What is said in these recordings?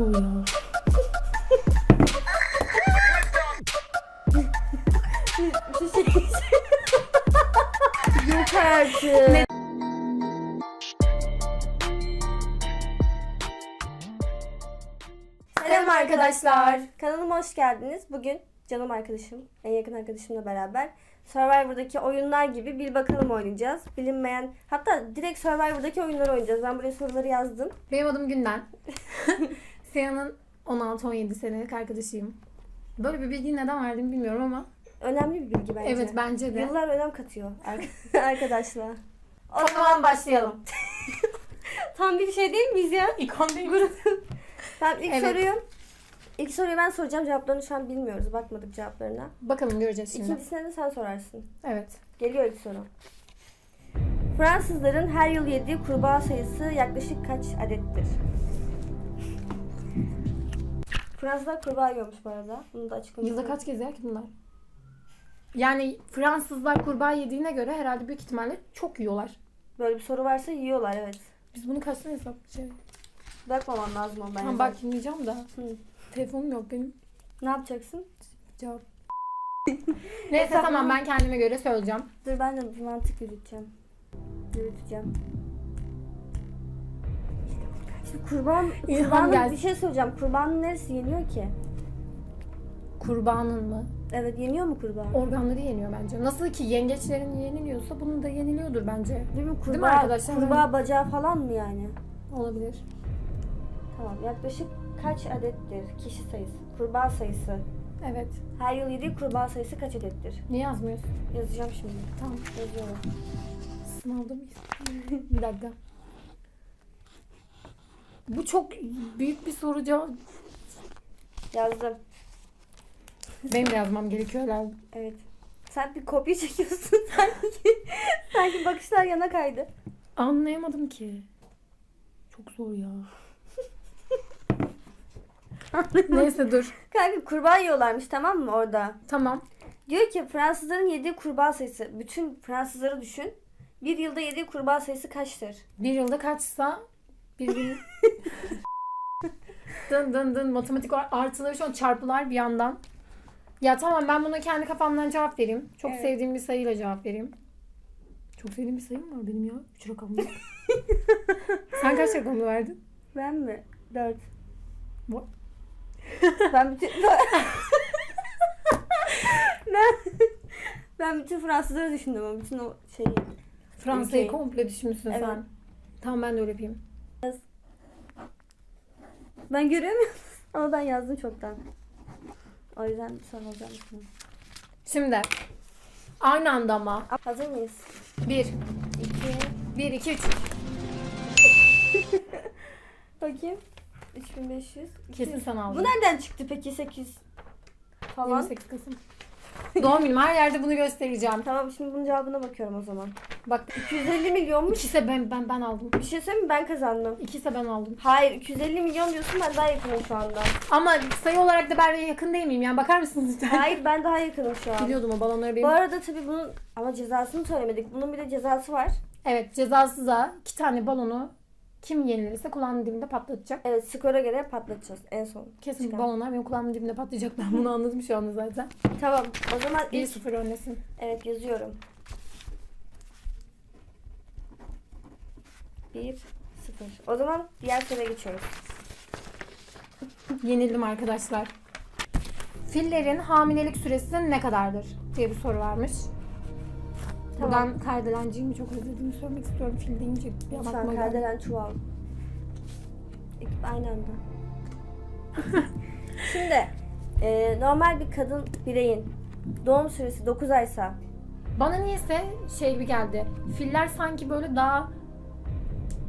zor ya. Yok artık. Selam arkadaşlar. Kanalıma hoş geldiniz. Bugün canım arkadaşım, en yakın arkadaşımla beraber Survivor'daki oyunlar gibi bil bakalım oynayacağız. Bilinmeyen, hatta direkt Survivor'daki oyunları oynayacağız. Ben buraya soruları yazdım. Benim adım Günden. Seyhan'ın 16-17 senelik arkadaşıyım. Böyle bir bilgiyi neden verdiğimi bilmiyorum ama. Önemli bir bilgi bence. Evet bence de. Yıllar önem katıyor ar- arkadaşlar. O zaman başlayalım. Tam bir şey değil miyiz ya? İkon değil mi? Ben ilk Evet. soruyu ilk soruyu ben soracağım. Cevaplarını şu an bilmiyoruz. Bakmadık cevaplarına. Bakalım göreceğiz şimdi. İkincisine de sen sorarsın. Evet. Geliyor ilk soru. Fransızların her yıl yediği kurbağa sayısı yaklaşık kaç adettir? Fransızlar kurbağa yiyormuş bu arada. Bunu da açıklamış. Yılda kaç kez yer ki bunlar? Yani Fransızlar kurbağa yediğine göre herhalde büyük ihtimalle çok yiyorlar. Böyle bir soru varsa yiyorlar evet. Biz bunu kaç sene hesaplayacağız? Bakmaman lazım ama bence. Tamam bak dinleyeceğim da. Hı. Telefonum yok benim. Ne yapacaksın? Cevap. Neyse tamam ben kendime göre söyleyeceğim. Dur ben de bir mantık yürüteceğim. Yürüteceğim. Şimdi kurban, İlham kurbanın gelsin. bir şey söyleyeceğim. Kurbanın neresi yeniyor ki? Kurbanın mı? Evet yeniyor mu kurban? Organları yeniyor bence. Nasıl ki yengeçlerin yeniliyorsa bunun da yeniliyordur bence. Değil mi? Kurbağa, mi arkadaşlar? kurbağa bacağı falan mı yani? Olabilir. Tamam. Yaklaşık kaç adettir kişi sayısı? Kurbağa sayısı. Evet. Her yıl yediği kurbağa sayısı kaç adettir? Niye yazmıyorsun? Yazacağım şimdi. Tamam. Yazıyorum. Sınavda mıyız? bir dakika. Bu çok büyük bir soru cevap. Yazdım. Benim de yazmam gerekiyor herhalde. Evet. Sen bir kopya çekiyorsun sanki. sanki bakışlar yana kaydı. Anlayamadım ki. Çok zor ya. Neyse dur. Kanka kurbağa yiyorlarmış tamam mı orada? Tamam. Diyor ki Fransızların yediği kurbağa sayısı. Bütün Fransızları düşün. Bir yılda yediği kurbağa sayısı kaçtır? Bir yılda kaçsa bir gün... dın dın dın matematik. Artıları şu an çarpılar bir yandan. Ya tamam ben buna kendi kafamdan cevap vereyim. Çok Evet. sevdiğim bir sayıyla cevap vereyim. Çok sevdiğim bir sayım var benim ya. Üç rakamlı. Sen kaç rakamlı verdin? Ben mi? Dört. Bu- ben bütün... ben, ben bütün Fransızları düşündüm ama bütün o şeyi. Fransa'yı Ülkeyi. komple düşünmüşsün Evet. sen. Tamam ben de öyle yapayım. Ben görüyor muyum? ama ben yazdım çoktan. O yüzden son olacağım. Şimdi aynı anda ama. Hazır mıyız? Bir. İki. Bir, iki, üç. Bakayım. 3500. Kesin sen aldın. Bu nereden çıktı peki 8 falan? 28 Kasım. Doğum günüm her yerde bunu göstereceğim. Tamam şimdi bunun cevabına bakıyorum o zaman. Bak 250 milyonmuş. ikisi ben ben ben aldım. Bir şey söyleyeyim mi? Ben kazandım. İkisi ben aldım. Hayır 250 milyon diyorsun ben daha yakınım şu anda. Ama sayı olarak da ben yakın değil miyim? Yani bakar mısınız lütfen? Hayır ben daha yakınım şu an. Biliyordum o balonları Bu benim. arada tabii bunun ama cezasını söylemedik. Bunun bir de cezası var. Evet cezasıza iki tane balonu kim yenilirse kulağının dibinde patlatacak. Evet skora göre patlatacağız en son. Kesin çıkan. balonlar benim kulağımın dibinde patlayacak. Ben bunu anladım şu anda zaten. Tamam o zaman ilk 1-0 önlesin. evet yazıyorum. 1 0. O zaman diğer soruya geçiyoruz. Yenildim arkadaşlar. Fillerin hamilelik süresi ne kadardır diye bir soru varmış. Tamam. Buradan kardelenciğimi çok özlediğimi söylemek istiyorum. Fil deyince bir an Lütfen kardelen çuval. İki- Aynı anda. Şimdi e, normal bir kadın bireyin doğum süresi 9 aysa Bana niyeyse şey gibi geldi. Filler sanki böyle daha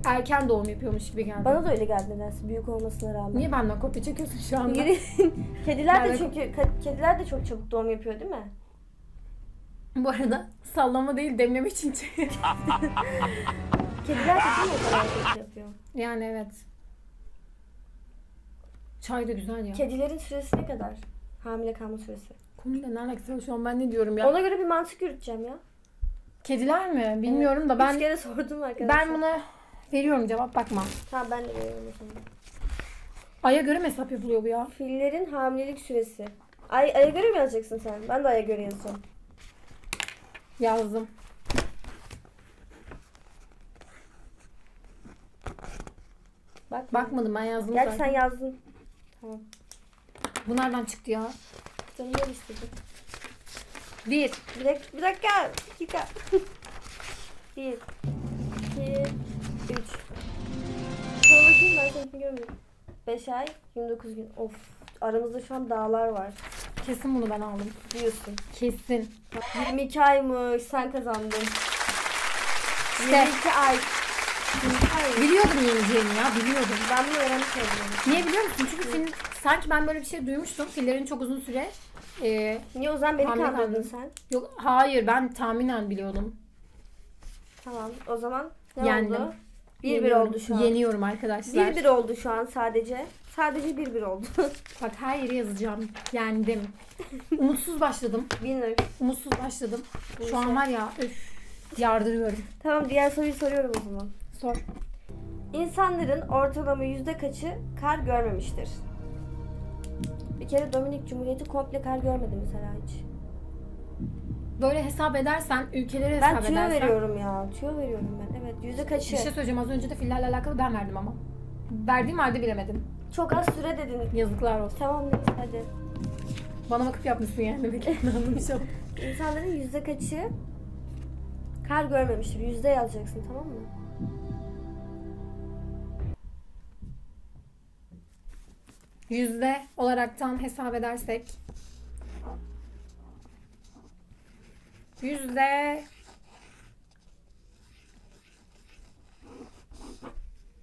erken doğum yapıyormuş gibi geldi. bana da öyle geldi nedense büyük olmasına rağmen. Niye benden kopya çekiyorsun şu anda? Kediler de çünkü kediler de çok çabuk doğum yapıyor değil mi? Bu arada sallama değil demleme için Kediler de değil mi o kadar çok yapıyor? Yani evet. Çay da güzel ya. Kedilerin süresi ne kadar? Hamile kalma süresi. Konuyla ne alakası var şu an ben ne diyorum ya? Ona göre bir mantık yürüteceğim ya. Kediler mi? Bilmiyorum da Üç ben kere sordum arkadaşlar. ben buna veriyorum cevap bakma. Tamam ben de veriyorum o zaman. Ay'a göre mi hesap yapılıyor bu ya? Fillerin hamilelik süresi. Ay, aya göre mi yazacaksın sen? Ben de aya göre yazacağım. Yazdım. Bak. Bakmadım ben yazdım Gerçi zaten. sen yazdın. Tamam. Bu nereden çıktı ya? Canım öyle istedi. Bir. Bir dakika. Bir dakika. Bir dakika. bir. iki, Üç. Sonra bakayım ben seninkini görmedim. Beş ay. 29 gün. Of. Aramızda şu an dağlar var. Kesin bunu ben aldım. Diyorsun. Kesin. 22 aymış. Sen kazandın. İşte. 22 ay. 22 ay. Biliyordum yeneceğini ya biliyordum. Ben bunu öğrenmiş oldum. Niye biliyor musun? Çünkü fil, sanki ben böyle bir şey duymuştum. Fillerin çok uzun süre e, Niye o zaman beni Hamile kandırdın kaldım. sen? yok hayır ben tahminen biliyordum. Tamam. O zaman ne Yendim. oldu? 1-1 Yeniyorum. oldu şu an. Yeniyorum arkadaşlar. 1-1 oldu şu an sadece. Sadece 1-1 oldu. Bak her yere yazacağım. Yendim. Umutsuz başladım. Winner. Umutsuz başladım. Şu an var ya öf yardırıyorum. Tamam diğer soruyu soruyorum o zaman. Sor. İnsanların ortalama yüzde kaçı kar görmemiştir? Bir kere Dominik Cumhuriyeti komple kar görmedi mesela hiç. Böyle hesap edersen, ülkeleri Ben hesap tüyo edersen. veriyorum ya. Tüyo veriyorum ben. Evet yüzde kaçı? Bir şey söyleyeceğim az önce de fillerle alakalı ben verdim ama. Verdiğim halde bilemedim. Çok az süre dedin. Yazıklar olsun. Tamam hadi. Bana bakıp yapmışsın yani. Demek ki anlamışım. İnsanların yüzde kaçı kar görmemiştir? Yüzde yazacaksın tamam mı? Yüzde olaraktan hesap edersek. Yüzde...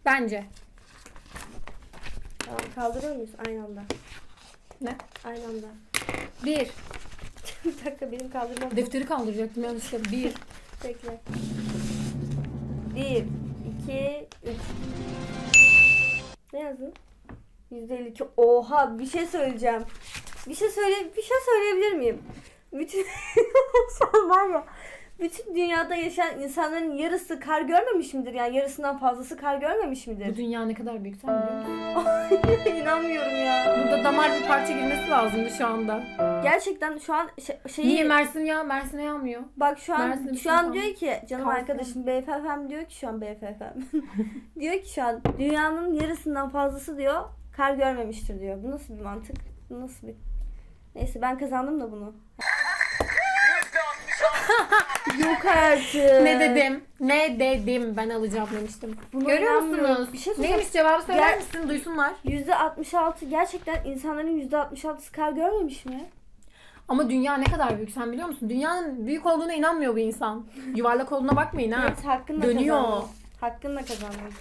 Bence. Tamam kaldırıyor muyuz aynı anda? Ne? Aynı anda. Bir. bir dakika benim kaldırmam. Defteri kaldıracaktım yanlışlıkla. Bir. Bekle. Bir, iki, üç. Ne yazdın? Yüzde elli iki. Oha bir şey söyleyeceğim. Bir şey söyle, bir şey söyleyebilir miyim? Bütün şu an var ya. Bütün dünyada yaşayan insanların yarısı kar görmemiş midir? Yani yarısından fazlası kar görmemiş Bu midir? dünya ne kadar büyük sen biliyor musun? İnanmıyorum ya. Burada damar bir parça girmesi lazımdı şu anda. Gerçekten şu an şey, şeyi Niye Mersin ya? Mersin'e yağmıyor. Bak şu an Mersin şu an diyor ki canım Kalsın. arkadaşım BFFM diyor ki şu an BFFM. diyor ki şu an dünyanın yarısından fazlası diyor kar görmemiştir diyor. Bu nasıl bir mantık? Bu nasıl bir Neyse ben kazandım da bunu. Yok artık. Ne dedim? Ne dedim? Ben alacağım demiştim. Buna Görüyor inanmıyorum. musunuz? Bir şey söyleyeceğim. Neymiş cevabı söyler Gel- misin? Duysunlar. %66 gerçekten insanların %66'sı kar görmemiş mi? Ama dünya ne kadar büyük sen biliyor musun? Dünyanın büyük olduğuna inanmıyor bu insan. Yuvarlak olduğuna bakmayın ha. Evet hakkınla Dönüyor. kazandın. Hakkınla kazandın.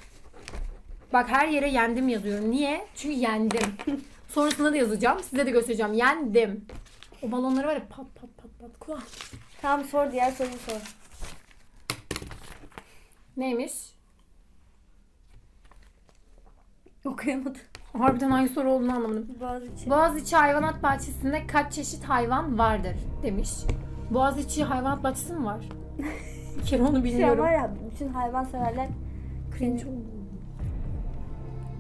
Bak her yere yendim yazıyorum. Niye? Çünkü yendim. Sonrasında da yazacağım. Size de göstereceğim. Yendim. O balonları var ya pat pat pat pat. Kuah. Tamam sor diğer soruyu sor. Neymiş? Okuyamadım. Harbiden hangi soru olduğunu anlamadım. Boğaziçi. Boğaziçi Hayvanat Bahçesi'nde kaç çeşit hayvan vardır demiş. Boğaziçi Hayvanat Bahçesi mi var? Bir kere onu an bilmiyorum. var ya bütün hayvan severler Cringe oldu.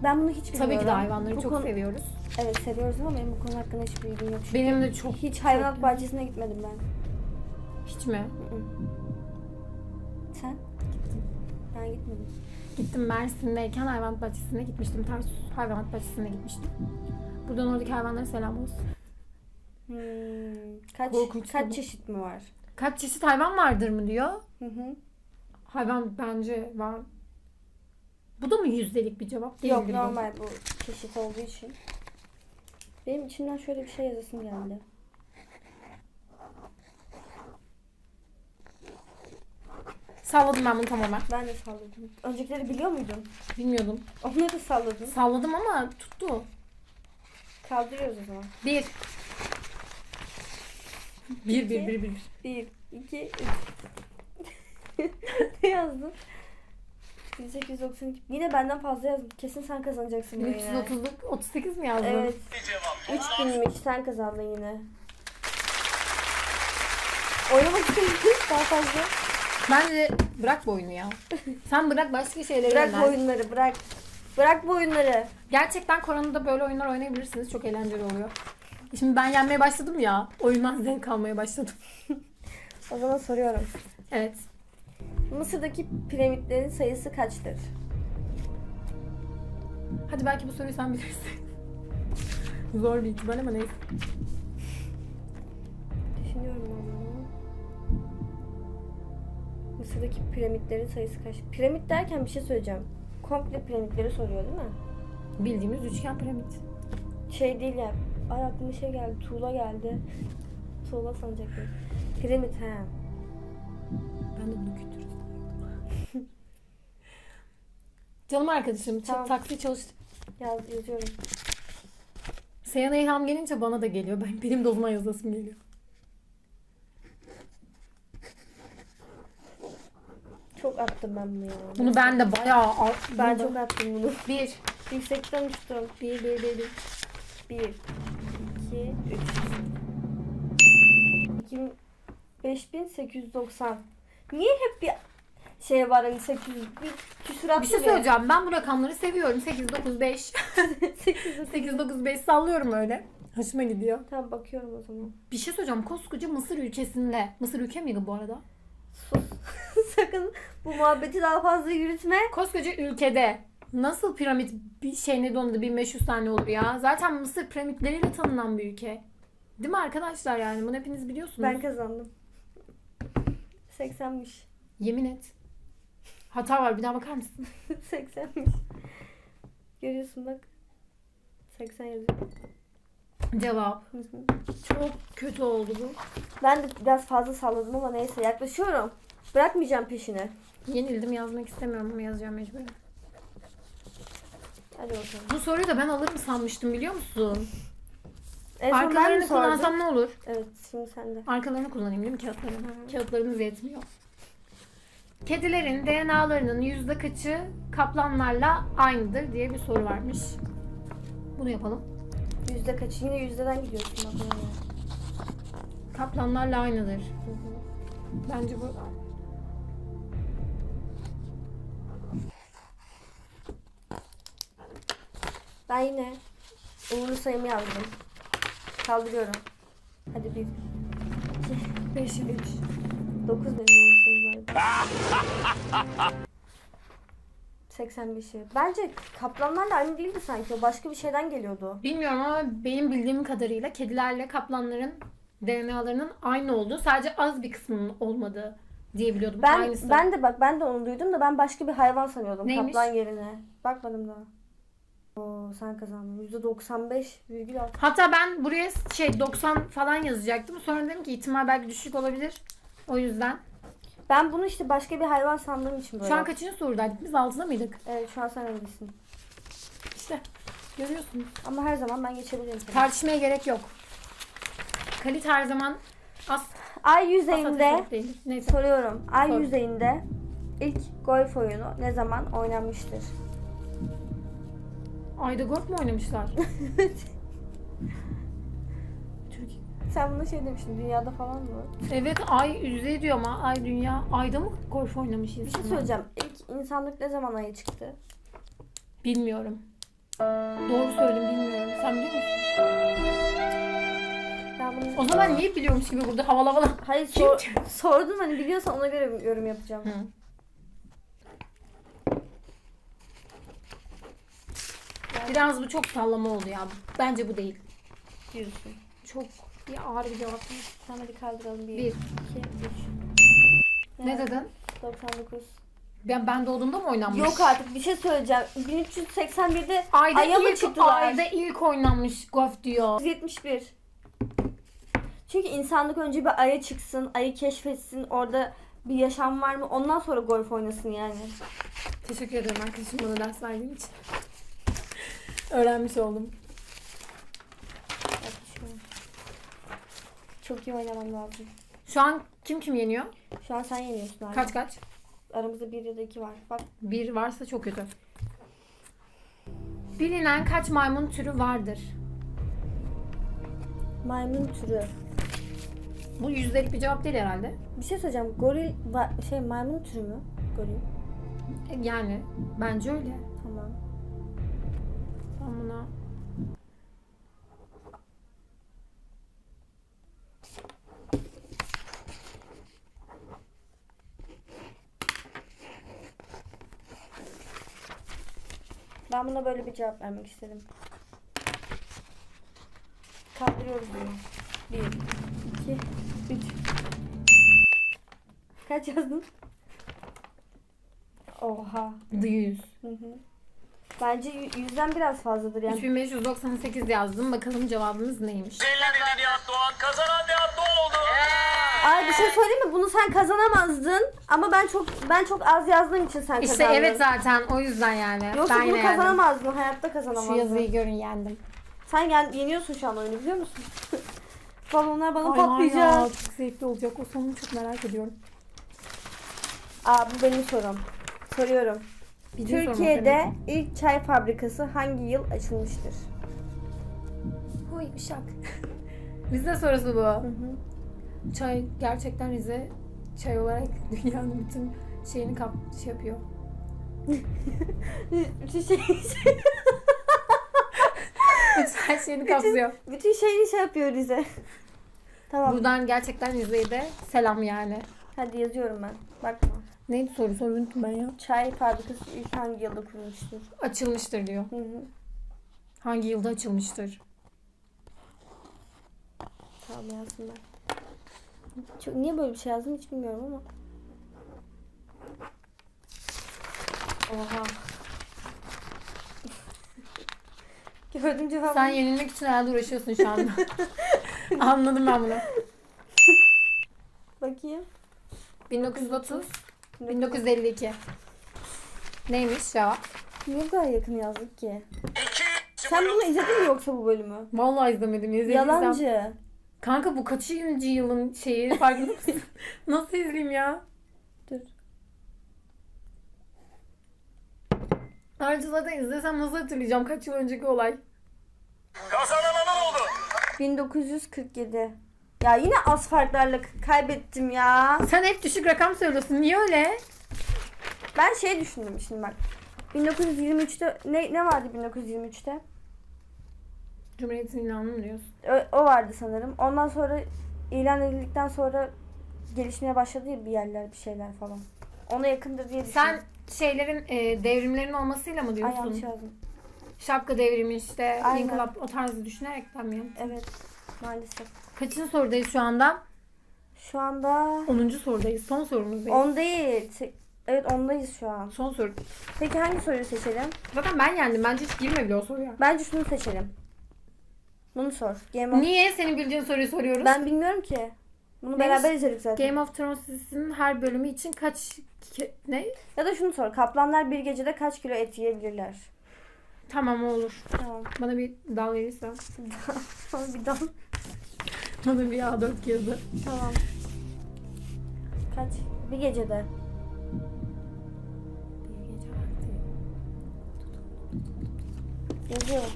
Ben bunu hiç bilmiyorum. Tabii ki de hayvanları Bu çok konu- seviyoruz. Evet seviyoruz ama benim bu konu hakkında hiçbir bilgim yok. Çünkü Benim de çok hiç hayvanat çok- bahçesine gitmedim ben. Hiç mi? Sen? Ben gitmedim. Gittim Mersin'deyken hayvanat bahçesine gitmiştim. Tarsus hayvanat bahçesine gitmiştim. Buradan oradaki hayvanlara selam olsun. Hmm, kaç Korkunç kaç tabii. çeşit mi var? Kaç çeşit hayvan vardır mı diyor. Hı hı. Hayvan bence var. Bu da mı yüzdelik bir cevap değil Yok normal bu çeşit olduğu için. Benim içimden şöyle bir şey yazasım geldi. Salladım ben bunu tamamen. Ben de salladım. Öncekileri biliyor muydun? Bilmiyordum. Onları da salladın. Salladım ama tuttu. Kaldırıyoruz o zaman. Bir. Bir, bir, bir, bir. Bir, iki, üç. ne yazdın? 1892. Yine benden fazla yazdın. Kesin sen kazanacaksın bunu yine. 330, 38 mi yazdın? Evet. 3000'miş. Sen kazandın yine. Oynamak istemiyorum daha fazla. Bence bırak bu oyunu ya. Sen bırak başka şeyleri Bırak bu oyunları bırak. Bırak bu oyunları. Gerçekten koronada böyle oyunlar oynayabilirsiniz. Çok eğlenceli oluyor. Şimdi ben yenmeye başladım ya. Oyundan zevk almaya başladım. O zaman soruyorum. Evet. Mısır'daki piramitlerin sayısı kaçtır? Hadi belki bu soruyu sen bilirsin. Zor bir ihtimal ama neyse. Düşünüyorum ben Mısır'daki piramitlerin sayısı kaç? Piramit derken bir şey söyleyeceğim. Komple piramitleri soruyor değil mi? Bildiğimiz üçgen piramit. Şey değil ya. Ay aklıma şey geldi. Tuğla geldi. Tuğla sanacaktım. Piramit he. Ben de bunu kültürü Canım arkadaşım, Tamam. taksi çalış. Yaz, yazıyorum. Seyhan'a ilham gelince bana da geliyor. Ben, benim de o zaman yazasım geliyor. Çok attım ben bunu ya. Bunu ben de bayağı... al- Ben çok attım bunu. Bir. Yüksekten uçtum. Bir, bir, bir, bir. 1, 2, 3. 2000 5890. Niye hep bir şey var hani 800 bir küsurat Bir şey söyleyeceğim. Ben bu rakamları seviyorum. 8, 9, 5. 800. 8, 9, 5 sallıyorum öyle. Hoşuma gidiyor. Tamam bakıyorum o zaman. Bir şey söyleyeceğim. Koskoca Mısır ülkesinde. Mısır ülke miydi bu arada? Sus. Sakın bu muhabbeti daha fazla yürütme. Koskoca ülkede nasıl piramit bir şey ne dondu 1500 tane olur ya? Zaten Mısır piramitleriyle tanınan bir ülke. Değil mi arkadaşlar yani? Bunu hepiniz biliyorsunuz. Ben kazandım. 80'miş. Yemin et. Hata var bir daha bakar mısın? 80'miş. Görüyorsun bak. 80 yazıyor. Cevap. Çok kötü oldu bu. ben de biraz fazla salladım ama neyse yaklaşıyorum. Bırakmayacağım peşini. Yenildim yazmak istemiyorum ama yazacağım mecburen. Hadi bakalım. Bu soruyu da ben alırım sanmıştım biliyor musun? En son ben mi Arkalarını sordum? kullansam ne olur? Evet şimdi sende. Arkalarını kullanayım değil mi kağıtların? Kağıtlarımız yetmiyor. Kedilerin DNA'larının yüzde kaçı kaplanlarla aynıdır diye bir soru varmış. Bunu yapalım. Yüzde kaç? Yine yüzdeden gidiyorsun bak. Kaplanlarla aynıdır. Hı hı. Bence bu. Ben yine uğurlu sayımı yazdım. Kaldırıyorum. Hadi bir. 5 5. 9 benim uğurlu sayım vardı. 85'i. Bence kaplanlarla aynı değildi sanki. O başka bir şeyden geliyordu. Bilmiyorum ama benim bildiğim kadarıyla kedilerle kaplanların DNA'larının aynı olduğu, sadece az bir kısmının olmadığı diye biliyordum. Ben Aynısı. ben de bak ben de onu duydum da ben başka bir hayvan sanıyordum Neymiş? kaplan yerine. Bakmadım daha. Oo sen kazandın. %95,6. Hatta ben buraya şey 90 falan yazacaktım. Sonra dedim ki ihtimal belki düşük olabilir. O yüzden. Ben bunu işte başka bir hayvan sandığım için böyle. Şu an kaçıncı sorudaydık? Biz altıda mıydık? Evet şu an sen öndesin. İşte görüyorsunuz. Ama her zaman ben geçebilirim. seni. Tartışmaya gerek yok. Kalit her zaman as Ay yüzeyinde değildir. Neyse. soruyorum. Ay Sor. yüzeyinde ilk golf oyunu ne zaman oynanmıştır? Ayda golf mu oynamışlar? Türkiye. Sen buna şey demiştin dünyada falan mı? Evet ay yüzey diyor ama ay dünya ayda mı golf oynamış Bir şey söyleyeceğim. İlk insanlık ne zaman aya çıktı? Bilmiyorum. Doğru söyleyeyim bilmiyorum. Sen biliyor musun? Ben bunu... O zaman niye biliyormuş gibi burada havalı havalı. Hayır sor, sordum hani biliyorsan ona göre yorum yapacağım. Hı. Biraz bu çok sallama oldu ya. Bence bu değil. Diyorsun. Çok bir ağır bir cevap. Tamam hadi kaldıralım. 1, Bir. 2, 3. Ne dedin? 99. Ben ben doğduğumda mı oynanmış? Yok artık bir şey söyleyeceğim. 1381'de Ayda Ay'a mı ilk, çıktılar? ayda ilk oynanmış golf diyor. 171. Çünkü insanlık önce bir aya çıksın, ayı keşfetsin, orada bir yaşam var mı? Ondan sonra golf oynasın yani. Teşekkür ederim arkadaşım bana ders verdiğin için. Öğrenmiş oldum. Çok iyi oynamam lazım. Şu an kim kim yeniyor? Şu an sen yeniyorsun abi. Kaç kaç? Aramızda bir ya da iki var. Bak Bir varsa çok kötü. Bilinen kaç maymun türü vardır? maymun türü. Bu yüzdelik bir cevap değil herhalde. Bir şey söyleyeceğim. Goril şey maymun türü mü? Goril. Yani bence öyle. Tamam. Ben buna... Böyle bir cevap vermek istedim. Kaldırıyoruz bunu. Bir, iki, üç. Kaç yazdın? Oha. The 100. Hı hı. Bence yüzden biraz fazladır yani. 3598 yazdım. Bakalım cevabımız neymiş? Elinde Nihat Doğan kazanan Nihat Doğan oldu. Ay bir şey söyleyeyim mi? Bunu sen kazanamazdın ama ben çok ben çok az yazdığım için sen İşte kazandın. evet zaten o yüzden yani. Yoksa ben bunu yine yendim. kazanamazdın. Hayatta Şu kazanamazdın. yazıyı görün yendim. Sen yen- yeniyorsun şu an oyunu biliyor musun? Balonlar bana Ay var patlayacak. ya çok zevkli olacak. O sonunu çok merak ediyorum. Aa bu benim sorum. Soruyorum. Sorma Türkiye'de ilk çay fabrikası hangi yıl açılmıştır? Huy uşak. Rize sorusu bu. Çay gerçekten Rize çay olarak dünyanın bütün şeyini kap şey yapıyor. Bütün şey, Bütün her şeyini kapsıyor. bütün şeyi şey yapıyor Rize. tamam. Buradan gerçekten Rize'ye de selam yani. Hadi yazıyorum ben. Bakma. Neydi soru soru unuttum ben ya. Çay fabrikası ilk hangi yılda kurulmuştur? Açılmıştır diyor. Hı hı. Hangi yılda açılmıştır? Tamam yazdım ben. Çok, niye böyle bir şey yazdım hiç bilmiyorum ama. Oha. Gördüm cevabı. Sen yenilmek için herhalde uğraşıyorsun şu anda. Anladım ben bunu. Bakayım. 1930, 1952. Neymiş cevap? Niye daha yakın yazdık ki? Sen bunu izledin mi yoksa bu bölümü? Vallahi izlemedim. İzlediysem. Yalancı. Kanka bu kaçıncı yılın şeyi farkında mısın? Nasıl izleyeyim ya? Dur. Ayrıca zaten izlesem nasıl hatırlayacağım kaç yıl önceki olay? Kazanan oldu. 1947. Ya yine az farklarla kaybettim ya. Sen hep düşük rakam söylüyorsun. Niye öyle? Ben şey düşündüm şimdi bak. 1923'te ne, ne vardı 1923'te? Cumhuriyetin ilanı mı diyorsun? O, o vardı sanırım. Ondan sonra ilan edildikten sonra gelişmeye başladı ya bir yerler bir şeyler falan. Ona yakındır diye düşündüm. Sen şeylerin e, devrimlerin olmasıyla mı Ay diyorsun? yanlış yazdım. Şapka devrimi işte, Aynen. inkılap o tarzı düşünerekten mi? yaptın? Evet maalesef. Kaçıncı sorudayız şu anda? Şu anda 10. sorudayız. Son sorumuzdayız. 10 değil. Evet ondayız şu an. Son soru. Peki hangi soruyu seçelim? Zaten ben yendim. Bence hiç girme bile o soruya. Bence şunu seçelim. Bunu sor. Game of... Niye senin bildiğin soruyu soruyoruz? Ben bilmiyorum ki. Bunu Neymiş? beraber izledik zaten. Game of Thrones dizisinin her bölümü için kaç ne? Ya da şunu sor. Kaplanlar bir gecede kaç kilo et yiyebilirler? Tamam olur. Tamam. Bana bir dal verirsen. Sonra bir dal. Bana bir A4 kağıdı. Tamam. Kaç? Bir gecede. Bir gece vakti. Yazıyorum.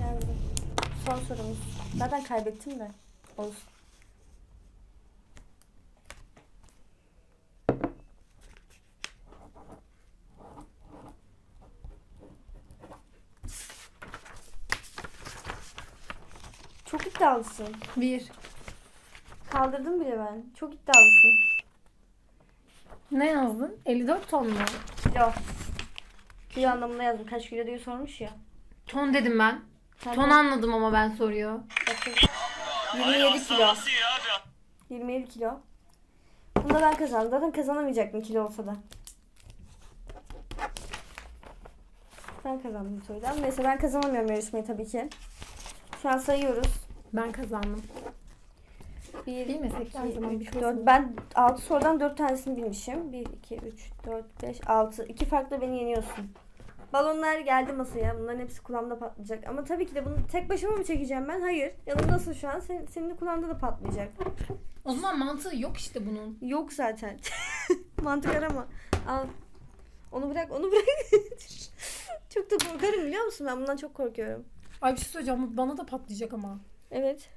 Yazdım. Son sorumuz. Zaten kaybettim de. Olsun. Çok iddialısın. Bir. Kaldırdım bile ben. Çok iddialısın. Ne yazdın? 54 ton mu? Kilo. Kilo anlamında yazdım. Kaç kilo diye sormuş ya. Ton dedim ben. Sen Ton de- anladım ama ben soruyor. Bakın. 27 kilo. Nasıl ya abi? 27 kilo. Bunu da ben kazandım. Zaten kazanamayacaktım kilo olsa da. Ben kazandım sorudan. Neyse ben kazanamıyorum yarışmayı tabii ki. Şu an sayıyoruz. Ben kazandım. 1, Bilmesek her zaman bir şey 4. olsun. Ben 6 sorudan 4 tanesini bilmişim. 1, 2, 3, 4, 5, 6. 2 farklı beni yeniyorsun. Balonlar geldi masaya. Bunların hepsi kulağımda patlayacak. Ama tabii ki de bunu tek başıma mı çekeceğim ben? Hayır. Yanımdasın şu an. Senin, senin de kulağında da patlayacak. O zaman mantığı yok işte bunun. Yok zaten. Mantık arama. Al. Onu bırak, onu bırak. çok da korkarım biliyor musun? Ben bundan çok korkuyorum. Ay bir şey söyleyeceğim. Bu Bana da patlayacak ama. Evet.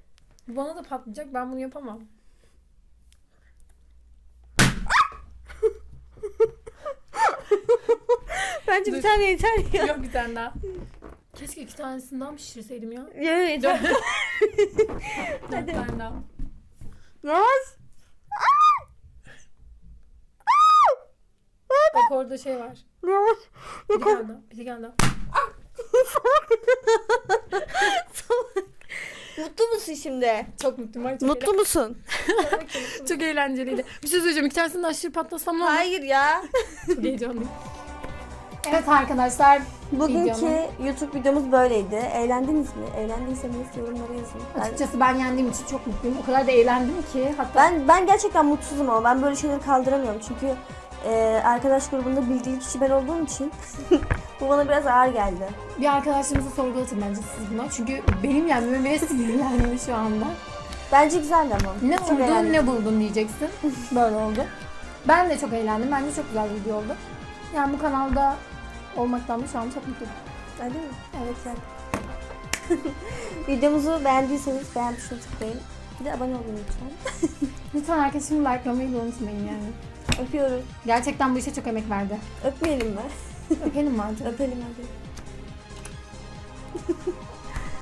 Bana da patlayacak. Ben bunu yapamam. Bence Dur. bir tane yeter ya. Yok bir tane daha. Keşke iki mı şişirseydim ya? Ya yeter. Dört tane daha. Naz. Bak orada şey var. Naz. Bir tane daha. Bir tane daha. Mutlu musun şimdi? Çok mutluyum. Ay, Çok, Mutlu musun? eğlen- çok eğlenceliydi. Bir şey söyleyeceğim. İki tanesini de aşırı patlasam ne olur? Hayır ya. Çok heyecanlıyım. Evet arkadaşlar. Bugünkü Videonun- YouTube videomuz böyleydi. Eğlendiniz mi? Eğlendiyseniz yorumlara yazın. Ben, Açıkçası ben yendiğim için çok mutluyum. O kadar da eğlendim ki. Hatta ben, ben gerçekten mutsuzum ama ben böyle şeyleri kaldıramıyorum. Çünkü e, arkadaş grubunda bildiği kişi ben olduğum için bu bana biraz ağır geldi. bir arkadaşlarımızı sorgulatın bence siz buna. Çünkü benim yenmeme bile sinirlendim şu anda. Bence güzeldi ama. Ne Çok vurdun eğlendim. ne buldun diyeceksin. Böyle oldu. Ben de çok eğlendim. Bence çok güzel bir video oldu. Yani bu kanalda olmaktan da şu an çok mutluyum. Öyle mi? Evet. Güzel. Videomuzu beğendiyseniz beğen tuşuna tıklayın. Bir de abone olun lütfen. Lütfen herkes şimdi likelamayı da unutmayın yani. Öpüyoruz. Gerçekten bu işe çok emek verdi. Öpmeyelim mi? Öpelim artık? Öpelim hadi.